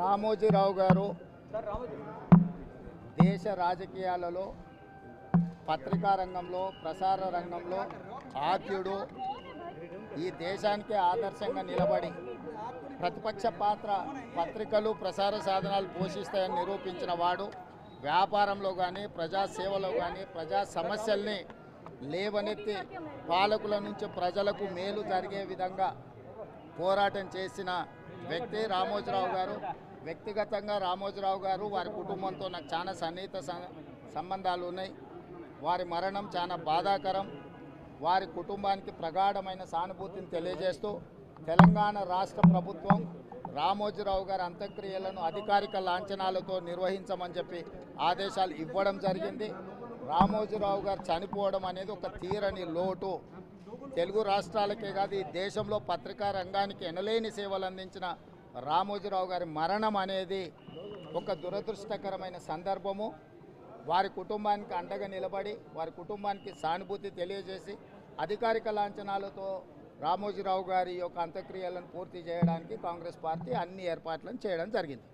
రామోజీరావు గారు దేశ రాజకీయాలలో పత్రికా రంగంలో ప్రసార రంగంలో ఆద్యుడు. ఈ దేశానికి ఆదర్శంగా నిలబడి ప్రతిపక్ష పాత్ర పత్రికలు ప్రసార సాధనాలు పోషిస్తాయని నిరూపించిన వాడు వ్యాపారంలో కానీ ప్రజాసేవలో కానీ ప్రజా సమస్యల్ని లేవనెత్తి పాలకుల నుంచి ప్రజలకు మేలు జరిగే విధంగా పోరాటం చేసిన వ్యక్తి రామోజీరావు గారు వ్యక్తిగతంగా రామోజీరావు గారు వారి కుటుంబంతో నాకు చాలా సన్నిహిత సంబంధాలు ఉన్నాయి. వారి మరణం చాలా బాధాకరం. వారి కుటుంబానికి ప్రగాఢమైన సానుభూతిని తెలియజేస్తూ తెలంగాణ రాష్ట్ర ప్రభుత్వం రామోజీరావు గారి అంత్యక్రియలను అధికారిక లాంఛనాలతో నిర్వహించమని చెప్పి ఆదేశాలు ఇవ్వడం జరిగింది. రామోజీరావు గారు చనిపోవడం అనేది ఒక తీరని లోటు. తెలుగు రాష్ట్రాలకే కాదు ఈ దేశంలో పత్రికా రంగానికి ఎనలేని సేవలు అందించిన రామోజీరావు గారి మరణం అనేది ఒక దురదృష్టకరమైన సందర్భము. వారి కుటుంబానికి అండగా నిలబడి వారి కుటుంబానికి సానుభూతి తెలియజేసి అధికారిక లాంఛనాలతో రామోజీరావు గారి యొక్క అంత్యక్రియలను పూర్తి చేయడానికి కాంగ్రెస్ పార్టీ అన్ని ఏర్పాట్లను చేయడం జరిగింది.